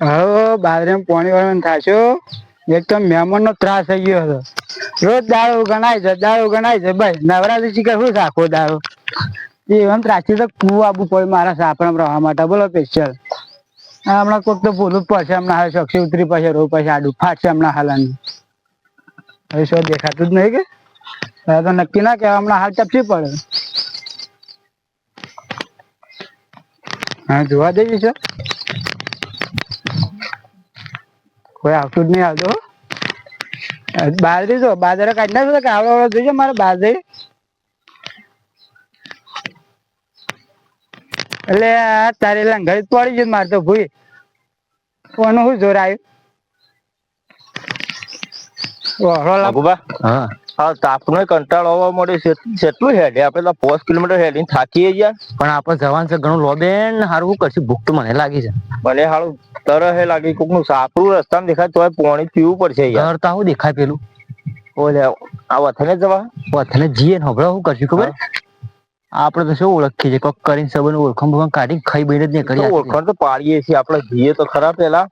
હવે બાદરે પોણી વાળવાનું થાશો એક તો મહેમાન નો ત્રાસ થઈ ગયો હતો. રોજ દાળો ગણાય છે દાળો ગણાય છે, ભાઈ. નવરાત્રી શીખે શું રાખો એ એમ ત્રાસી તો કુવું આબુ પડે મારા સાપરામાં રહેવા માટે. બોલો સ્પેશિયલ હમણાં કોક તો ભૂલું પડશે, હમણાં હાલ શોક્ષી ઉતરી પડશે રો પછી આડું ફાટશે હમણાં હાલાની હવે શું દેખાતું જ નહીં કે? હવે તો નક્કી ના કહેવાય, હમણાં હાલ ચપસી પડે. હા, જોવા જઈએ છે કોઈ આવતું જ નહીં આવતું બાજરી જો બાજરા કાઢી નાખો કે આવડો આવડો જોઈજો મારે બાજરી એટલે તારે લંઘડી પડી ગયું મારે તો ભૂઈ. કોનું શું જોર બાબુબા હા. હા તાપનો કંટાળો આવવા મળે છે કેટલું હેડે આપણે તો પાંચ કિલોમીટર હેડીને થાકીએ ગયા પણ આપણે જવાન છે ઘણું લોબેન હારું શું કરશું ભૂખ તો મને લાગી છે. મને હાલું તરહે લાગી કોકનું સાપડું રસ્તામાં દેખાય તોય પાણી પીવું પડશે યાર. દેખાય પેલું. ઓલે આ વથને જવા? પથને જીએ ને હમણાં શું કરશું ખબર? આપણે તો શું ઓળખીએ છીએ કોક કરીને સબન ઓળખાણ કાઢી ખાઈ બઈને જ નહીં કરીએ કરી ઓળખાણ તો પાડીએ છીએ આપણે જઈએ તો ખરા પેલા.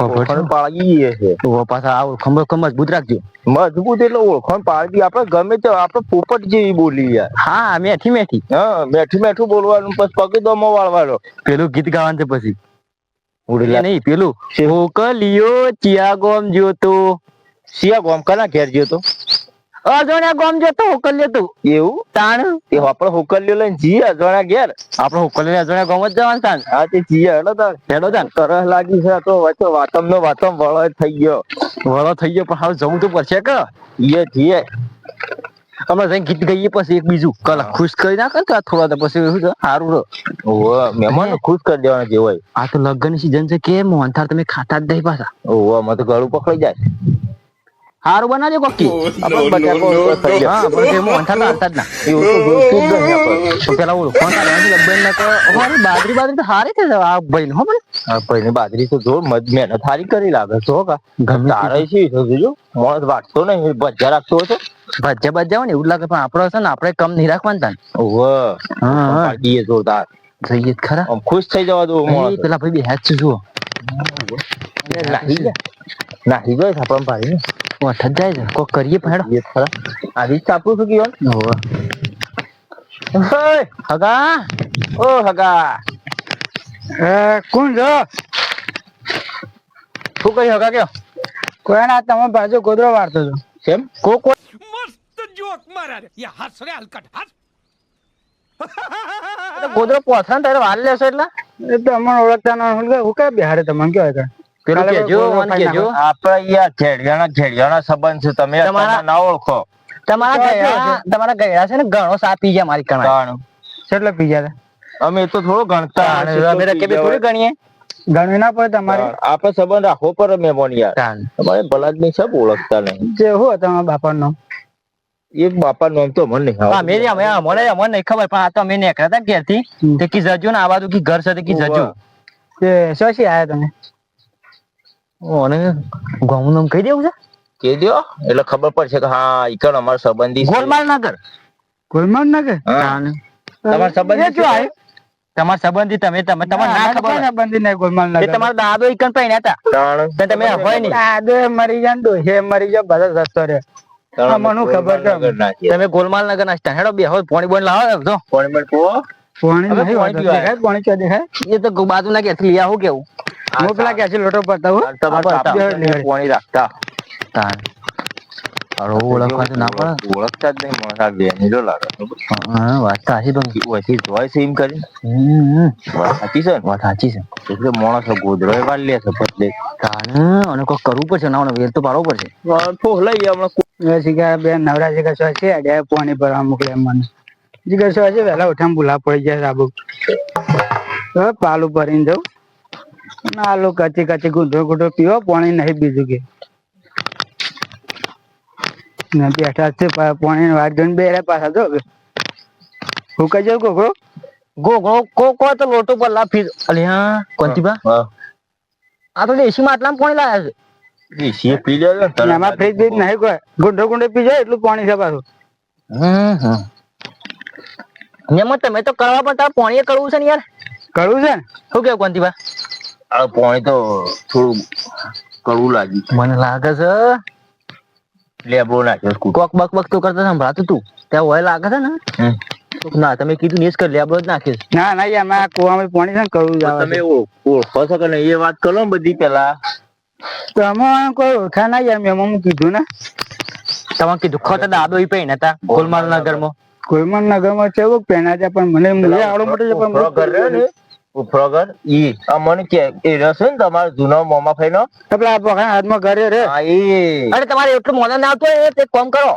ઓળખાણ પાડીએ છે. તો પાછા આ ઓળખાણ બોળખાણ મજબૂત રાખજો. મજબૂત એટલે ઓળખાણ પાડી આપણે ગમે તે આપણે પોપટ જેવી બોલી યાર. હા મેથી મેથી હા મેઠું મેઠું બોલવાનું પછી પગે દમો વાળવાનો. પેલું ગીત ગાવાનું છે પછી. ઉડેલા. નહીં પેલું ઓકલિયો ચિયા ગોમ જોતો સિયા ગોમ કના ઘેર ગયો તો અજોણ્યા ગોમ જતો હોકલ્યો તું એવું? તાણ? એ આપણે હોકલ્યો લઈને જી અજવાણા ઘેર. આપણે ઓકલિયો અજોણ્યા ગોમ જ જવાનું તાણ. હા તે જી હેડો તાણ. હેડો તાણ. તરસ લાગી છે તો. વચ્ચે વાતમ નો વાતમ વળો થઈ ગયો. વળો થઈ ગયો પણ હવે જવું તો પડશે કે? ઈએ જીએ હમણાં જઈને ગીત ગઈએ પછી એક બીજું. કલ ખુશ કરી નાખે તો થોડા તો પછી શું સારું રહો. ઓવે મહેમાન ખુશ કરી દેવાના જે હોય આ તો લગ્ન સીઝન છે કે મોહનથાળ તમે ખાતા જ દઈ પાછા. ઓવે મને તો ગળું પકડી જાય. સારું બનાવજો કોકી. હા પણ તે મોહનથાળ તો હાલતા જ ના. એવું તો જોઈતું જ નહીં. તો પેલા ઓળખો લબ્બન ના અમારી બાજરી બાજરી તો હારી છે આ ભાઈ હો પણ. આ ભાઈની બાજરી તો જો મજ- મહેનત હારી કરી લાગે છે કા. તારે છે જોજો મોણસ વાટતો નહીં ભజ్જા રાખતો હતો ભજ્જા ભજ્જા હોય ને એવું લાગે પણ આપણો છે ને આપણે કમ નહીં રાખવાનું તાન. ઓવે હા હા. જોરદાર. જઈએ ખરા. ખુશ થઈ જવા દો પેલા ભાઈ જુઓ. નાહી જાય નાહી જાય થાપણ પાડી ને વરસાદ જાય હગા. ઓ હગા. એ કોણ તમે બાજુ ગોદરો વાળતો છો. કેમ? કો કો મસ્ત જોક તારે વાર લેશો એટલે? એ અમને ઓળખતા ના હું કઈ બિહારે તમને કયો પેલું કેજો મને કેજો આપડે યાર ખેડિયાના ખેડિયાના સંબંધ છે તમે તમારા- ના ઓળખો. તમારા તો ગયડા તમારા ગયા છે ને ઘણો સાપ પી ગયા મારી કણા ઘણો. કેટલો પી ગયા અમે તો થોડો ગણતા અમે રકેબે થોડી ગણીએ. ગણવી ના પડે તમારે? આપણે સંબંધ રાખવો પડે મહેમાન યાર. તમારે ભલા જ નહીં સબ ઓળખતા નહીં. જે હો તમારા બાપાનો એક બાપા નામ તો મને નહીં હા મેરી અમે મને અમને નહીં ખબર પણ આ તો અમે નીકળ્યા હતા ઘેરથી. તે કી જજો ને આ બાજુ કી ઘર છે તે કી જજો. તે શોશી આયા તમે? અને ગામનું નામ કહી દેવું છે? કહી દો એટલે ખબર પડશે કે હા ઈકણ અમારો સંબંધી છે. ગોલમાલ નગર ગોલમાલ નગર તમારો હા. સંબંધી આયો. તમારા સંબંધી તમે તમે તમારે ના ખબર સંબંધી બંધી ને ગોલમાલ નગર એ તમારા દાદો ઈકણ પૈણ હતા? તણ. તમે હોય નહીં. દાદો મરી જાય ને ડોહે મરી જાય બધા જતો રહે. મને ખબર છે. તમે ગોલમાલ નગર ના હેડો બે હવે પોણી બોણ લાવો જો. પાણી બાણી પીવો? પાણી નહીં પાણી દેખાય પોણી ક્યાં દેખાય? એ તો બાજુ ના કે લઈ આવું કેવું? હું પેલા કે છે લોટો પડતા હું. પાણી રાખતા. તાન અરે ઓળખવા ના પડે. ઓળખતા જ નહીં આ બેનીલો લાગે હા વાત સાચી પણ. ઓછી જોય છે એમ કરી વાત સાચી છે વાત સાચી છે. એટલે માણસ ગોદરો વાળ લે છે તાન અને કોઈ કરવું પડશે ના વેર તો પાડવો પડશે. ફોહલાઈ હમણાં. એ શીખા બે નવરા જગ્યા છો છે અડે પાણી ભરવા મોકલે મને. જીગર છો વહેલા ઉઠામ ભૂલા પડી જાય સાબુ પાલું ભરીને જવું ના લો કાચી કાચી ગુંધો ગુંધો પીવો પાણી નહીં બીજું કે. ને બેઠા છે પાણી વાત જોઈને બે પાછા જો હું કઈ જાઉં કોકરો ગોગળો કો કો તો લોટો પર લાફી. અલે હા કોંતીબા આ તો દેશી માટલામાં પાણી લાયા છે. દેશી પી લે ને તરત એમાં ફ્રીજ બીજ નહીં કોઈ. ગુંડો ગુંડો પી જાય એટલું પાણી છે પાછું. હમ હમ. એમાં તમે તો કરવા પણ તારે પાણી કરવું છે ને યાર. કરવું છે ને? શું કેવું કોંતીબા આ પાણી તો થોડું કડવું લાગ્યું મને લાગે છે. લેબડો નાખ્યો કોક બક બક તો કરતા સંભળાતું તું ત્યાં હોય લાગે છે ને? ના તમે કીધું ને કર લેબડો જ નાખીશ. ના ના યાર મારા કુવામાં પાણી છે ને કરવું જ તમે ઓળખો છો કે એ વાત કરો ને બધી પેલા તો અમે કોઈ ઓળખા ના યાર મેં હું કીધું ને. તમારે કીધું ખોટા દાદો ઈ પૈન હતા ગોલમાલ નગરમાં. કોઈમાં નગરમાં છે એવું છે પણ મને આવડો મોટો છે પણ ઘર ઈ આ મને કે એ રસ ને તમારો જૂનો મોમા ફાઈનો પેલા આ પકડા હાથમાં ઘરે રે. હા એ. અરે તમારે એટલું મોડા ના આવતો એ એક કામ કરો.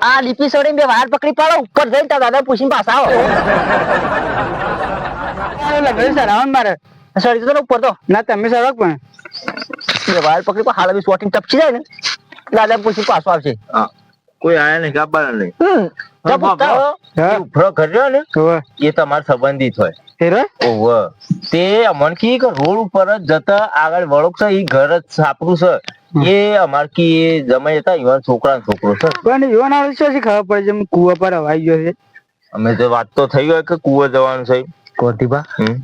આ લીપી સોડીને બે વાર પકડી પાડો ઉપર જઈને તારા દાદા પૂછીને પાછા આવો. લગન સરાવન મારે. સડી તો ઉપર તો. ના તમે સરાવ પણ. બે વાર પકડી પણ હાલ બી શોટિંગ ટપકી જાય ને. દાદા પૂછી પાછો આવશે હા. કોઈ આયા નહીં કાપવાના નહીં. ને? એ તમારા સંબંધિત હોય. હેરો તે અમન કી રોડ ઉપર જ જતા આગળ વળોક છે ઈ ઘર જ સાપરું છે. એ અમાર કી એ જમાઈ હતા યુવાન છોકરા છોકરો છે. પણ યુવાન આવડે છે ખબર પડે કુવા પર હવાઈ ગયો છે? અમે તો વાત તો થઈ હોય કે કુવો જવાનું છે. કોટીબા હમ.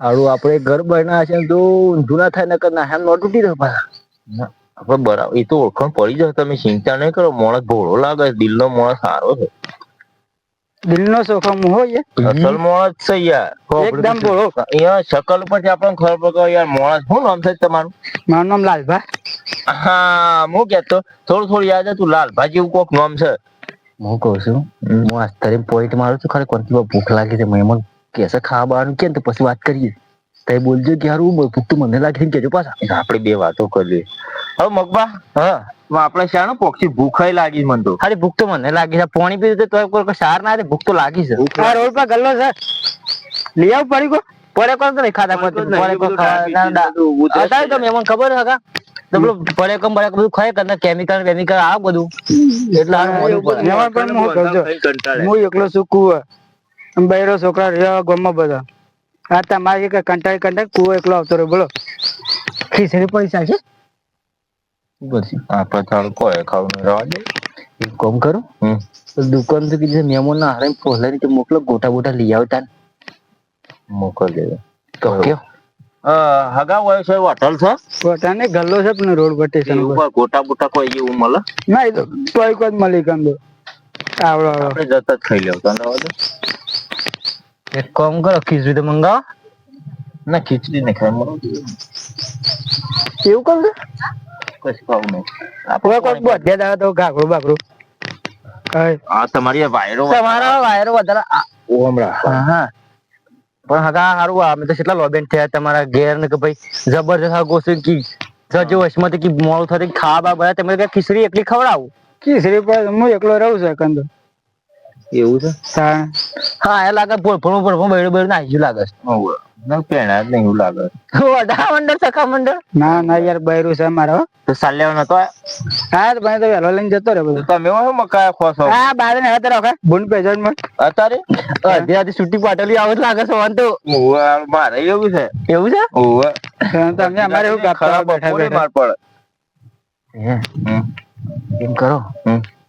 આડું આપણે ઘર બનાવ્યા છે તો ઊંધું ના થાય નકર ના હેમ નો તૂટી રહ્યો પાછા. આપણે બરાબર એ તો ઓળખાણ પડી જાય. તમે ચિંતા નહીં કરો માણસ ભોળો લાગે દિલ દિલનો માણસ સારો છે. દિલનો સોખો મોહો છે અસલ માણસ છે યાર. એકદમ ભોળો. યાર શકલ ઉપરથી આપણને ખબર પડે યાર માણસ શું નામ છે તમારું? મારું નામ લાલભા. હા હું કેતો થોડું થોડું યાદ હતું લાલભા જેવું કોક નામ છે. હું કહું છું હું આસ્તરે પોઈન્ટ મારું છું ખરે કોનથી ભૂખ લાગી છે મહેમાન કેસે ખાવા બહારનું કે તો પછી વાત કરીએ. તે બોલજો કે હારું ભૂખ તો મને લાગે કેજો પાછા. આપણે બે વાતો કરીએ. હવે મગબા હા. આપણે શાનો પોક્ષી ભૂખાઈ લાગી મને તો. ખાલી ભૂખ તો મને લાગી છે. પાણી પીધું તો કોઈ કોઈ સાર ના ભૂખ તો લાગી છે. આ રોડ પર ગલ્લો છે. લઈ આવ પડી કો. પડે કોણ તો ખાતા પડતી પડે કો ખાતા તો મેમન ખબર છે તો પેલું પડે કમ પડે બધું ખાય કે કેમિકલ કેમિકલ આવ બધું. એટલે પડે. મહેમાન પણ હું કહું હું એકલો છું કુવા બૈરો છોકરા રહ્યા ગામમાં બધા. આ તમારી કંટાળી કંટાળી કુવો એકલો આવતો રહ્યો. બોલો. ખીચડી પૈસા છે બસ આપણે કોઈ ખાવું નહીં દે. એક કામ કરો? દુકાન કીધું મહેમાન ના હારે પોહલાઈ મોકલો ગોટા બોટા લઈ આવતા મોકલ દે. તો કયો? હગા હોય છે હોટલ છે? પોતાને ગલ્લો છે પણ રોડ પર સ્ટેશન ઉપર. ગોટા બોટા કોઈ એવું મળે? ના એ તો કોઈ કોઈ મળી કમ આવડો આવડો. આપણે જતા જ ખાઈ લેવું તને એક કામ કરો ખીચડી તો મંગાવો. ના ખીચડી નહીં ખાય મળો. એવું કર કશું ખાવું નહીં. કોઈ કોઈ બધે દાવ તો ઘાઘરું બાઘરું. કઈ? તમારી વાયરો તમારા વાયરો વધારે ઓ હમણાં. હા હા. પણ હગા હારું અમે તો કેટલા લોબેન થયા તમારા ઘેર ને કે ભાઈ જબરજસ્ત હગો છે કે જજો વચમાં કે મોડું થતી ખાવા બધા તમે કે ખીચડી એકલી ખવડાવું? ખીચડી પર હું એકલો રહું છું કંદો એવું છે? હા એ લાગે ભોળભોળું ભોળભોળું બૈરું બૈરું નાઈ ગયું લાગે ના પેણા જ નહીં એવું લાગે. વધારા મંડળ સખા મંડળ? ના ના યાર બૈરું છે મારો તો નતો આયો? હા? તો ભાઈ તો વહેલો લઈને જતો રે બધું. તમે શું મકાયા ખો હા બાર ને હતા રાખે. બુન પેજનમાં અત્યારે અડધી છૂટી પાટલી આવું જ લાગે છે તો. આ મારે એવું છે. એવું છે? ઓવે. તમે અમારે એવું બેઠા બેઠા. હે. એમ કરો.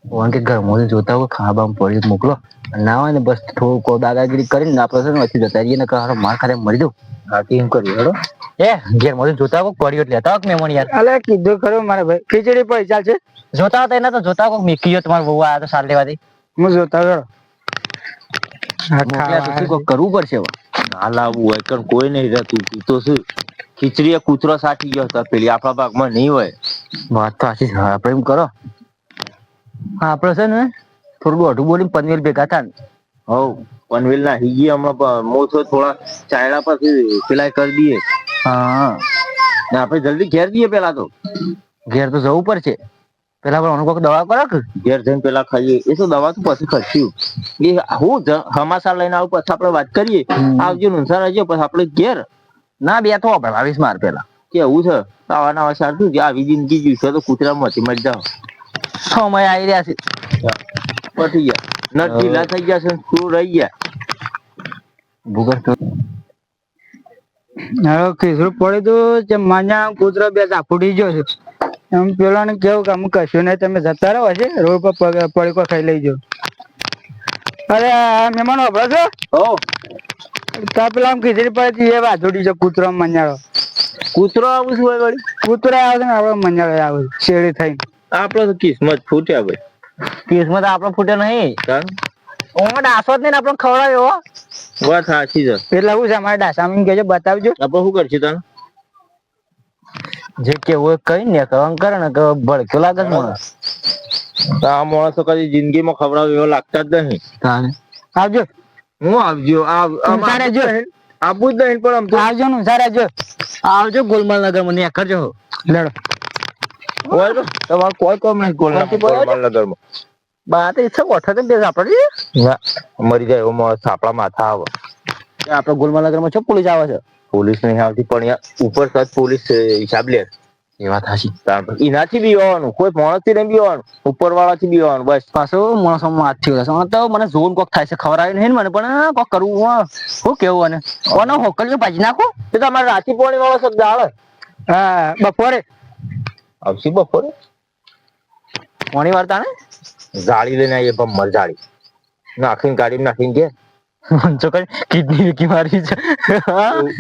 વાન કે ઘરમાં જોતા હોય ખાવા પડી મોકલો. ના હોય ને બસ થોડું કો દાદાગીરી કરીને આપણે છે ને વચ્ચે જતા રહીએ ને કે માર ખાતે મરી દઉં બાકી એમ કરી હેડો. એ ઘેર જોતા કોક પડ્યો એટલે લેતા હોક મહેમાન યાર? અલે કીધું ખરું મારા ભાઈ. ખીચડી પડી ચાલશે જોતા હતા એના તો જોતા કોક મીકી ગયો તમારો બહુ આ તો સાલ લેવાથી હું જોતા રહ્યો હા, મોકલ્યા તો શું ખાવા કોક કરવું પડશે હવે. ના લાવવું હોય કારણ કોઈ નહીં રહેતું. તો શું ખીચડી કૂતરો સાચી ગયો હતો પેલી આપણા ભાગમાં નહીં હોય. વાત તો સાચી આપણે એમ કરો. આપણે છે ને થોડું અઢું બોલીને પનવેલ ભેગા થાય ને. હવ પનવેલ ના હિગી હમણાં મોસો થોડા ચાયડા પછી પેલા કરી દઈએ. હા. ને આપણે જલ્દી ઘેર દઈએ પેલા તો. ઘેર તો જવું પડશે. પેલા પણ અનુભવ દવા કરો કે? ઘેર જઈને પેલા ખાઈએ. એ તો દવા તો પછી ખર્ચ્યું. એ હું જ- હમાસા લઈને આવું પછી આપણે વાત કરીએ. આવજો નુનસાર આવજો પછી આપણે ઘેર. ના બે તો આપણે બાવીસ માર પેલા. કેવું છે? આવા નવા સારું આ જિંદગી જીવશે તો કૂતરામાંથી મરી જાવ સમય આવી રહ્યા છે. પતી ગયા. ન ઢીલા થઈ ગયા છે શું રહી ગયા? ભૂગર્ભ તો હવે ખીચડું પડી તું જે માન્યા કૂતરો બે ફૂટી ગયો છે. એમ પેલા ને કેવું કે કશું નહીં તમે જતા રહો છે રોડ પર પડીકો ખાઈ લઈ જાઓ. અરે આ મહેમાનો વાપરો છો? હો તો પેલા આમ ખીચડી પડે એ વાધોડી છે કૂતરો મંજાળો કૂતરો આવું શું હોય વળી? કૂતરો આવે છે ને આપડે મંજાળો આવે શેરી શેરડી થઈ આપડે તો કિસ્મત ફૂટ્યા ભાઈ. કિસ્મત તો ફૂટે નહીં? તાર ઓમાં ડાસો જ નહીં ને આપણને ખવડાવ્યો વાત સાચી છે. એટલે હું છે અમારે ડાસામાં કેજો બતાવજો. આપણે શું કરશું તને? જે કેવું કઈ ને કવન કરે ને કે ભડક્યો લાગે માણસ. તો આ માણસો કદી જિંદગીમાં ખવડાવ્યો એવો લાગતા જ નહીં. તાને આવજો. હું આવજો આવ જો આપવું જ. નહીં. પણ તો આવજો ને સારા જો. આવજો ગોલમાલ નગર મને કરજો. લડો. હોય તો. તમારે કોઈ કોમ નહીં ગોલના કોણથી બોલો છો? ગોલમાલ નગરમાં બા તો ઈચ્છા ઓઠા તો બેસ આપણે ના મરી જાય એવો માણસ માથા આવે. આપણે ગોલમાલ નગરમાં પોલીસ આવે છે? પોલીસ નહીં આવતી પણ ઉપર સજ પોલીસ હિસાબ લે. એ વાત કોઈ થી નહીં બીવાનું ઉપર વાળા થી આવવાનું બસ. પાછો માણસો હાથથી તો મને ઝોન કોક થાય છે ખબર આવી નહીં મને પણ કોક કરવું શું કેવું અને? કોનો હોકલીઓ ભાજી નાખો. એ તો અમારે રાતી પોણી વાળો શબ્દ આવે હા બપોરે. આવશે બપોરે કોની વાર્તા ને? જાળી લઈને આવીએ ભમર જાળી. નાખીને ગાડી નાખીને કે? કઈ કિડની વિકી મારી છે.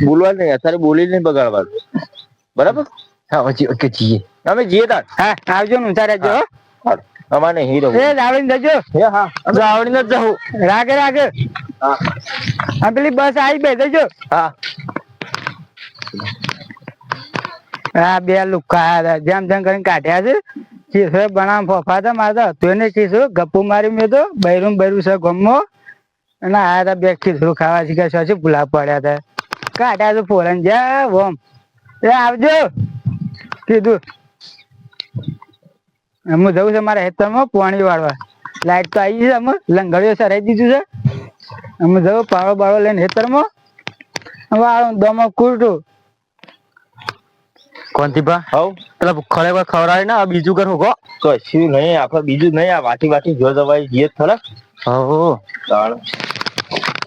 બોલવા નહીં અત્યારે બોલી નહીં બગાડવાનું બરાબર? હા પછી ઓકે જીએ અમે જઈએ તાર. હા આવજો ને ઉતારે જો. અમારે હીરો એ આવડીને જજો. એ હા. આવડીને જ રાગે રાગે. હા. પેલી બસ આવી બે જજો. હા. આ બે લુખા જેમ જેમ કરીને કાઢ્યા છે, ચીસો બનાવ ફોફા હતા મારતા હતું ને ચીસો. ગપ્પુ મારી મેં તો બૈરું બૈરું છે ગમો. અને આયા હતા બે ખીસરું ખાવા શીખ્યા છે, ભૂલા પડ્યા હતા. કાઢ્યા તો ફોરન જા ઓમ એ આવજો. કીધું. હું જવું છે મારા હેતરમાં પાણી વાળવા. લાઈટ તો આવી છે અમે લંગડીઓ સરાઈ દીધું છે. અમે જવું પાળો બાળો લઈને હેતરમાં હવે આ દમો કૂટું કોનથી બા હવ. પેલા ખરે પર ખવડાવી ને આ બીજું ઘર હોગો. કશું નહીં આપણે બીજું નહીં આ વાટી વાટી જો દવાઈ જઈએ જ ખરા. હો તાણ.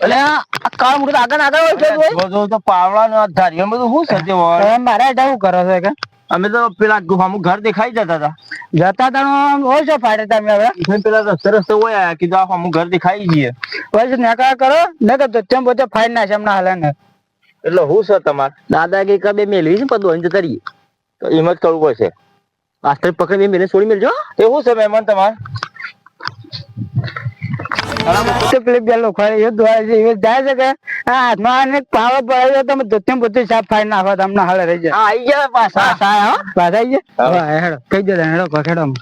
એટલે આ કાળ મુકત આગળ આગળ હોય છે જો જો તો પાવડા નો ધારિયો બધું શું હોય? હવે મારા હેઠળ શું કરો છે કે? અમે તો પેલા ગુફામાં ઘર દેખાઈ જતા હતા. જતા હતા હોય છે ફાડે તમે હવે. પેલા રસ્તે રસ્તે હોય આયા કીધું આ અમુક ઘર દેખાઈ જઈએ. પછી નકા કરો ને તો તેમ બધે ફાડી નાખે હમણાં હાલે ને એટલે હું છે તમાર? દાદા કે બે મેલવી છે પણ દોઈને જતા રહીએ તો એમ જ કરવું પડશે. આસ્તરી પકડી મેં છોડી મેલજો એ શું છે મહેમાન તમારે?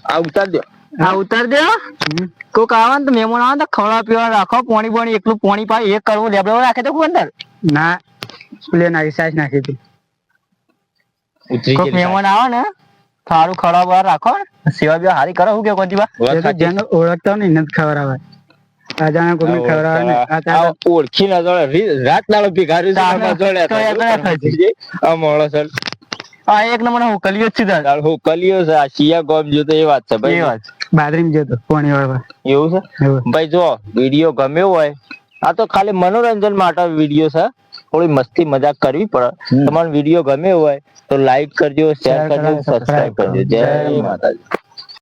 આવી ઉતાર દો. કોક આવે ને તો આવે ખવડાવ પીવા રાખો પોણી પોણી એકલું પાણી પાય એક કરવું લેબડો રાખે તો કોણ અંદર? ના પેલી નાખી સાઈઝ નાખી હતી. ઉતરી કોક મહેમાન આવે ને સારું ખરાબ વાર રાખો ને સેવા બેવા હારી કરો હું કે કોનથી બા એ. જેને ઓળખતા ને એને જ ખબર આવે. અજાણે કોઈને ખબર આવે ને આ ઓળખી ના જોડે રાત નાળો ભિખારી જોડે તો એ આ મોળો સર. આ એક નંબર હું કલિયો જ સીધા તાર. હું કલિયો છે આ શિયા ગોમ જોતો એ વાત છે એ ભાઈ વાત બાદરીમાં જતો પોણી વાળવા. એવું છે? ભાઈ જો વીડિયો ગમ્યો હોય આ તો ખાલી મનોરંજન માટે વીડિયો છે. થોડી મસ્તી મજાક કરવી પડે. તમારો વીડિયો ગમ્યો હોય તો લાઈક કરજો શેર કરજો કરો, સબસ્ક્રાઇબ કરજો. કરો. જય જય માતાજી.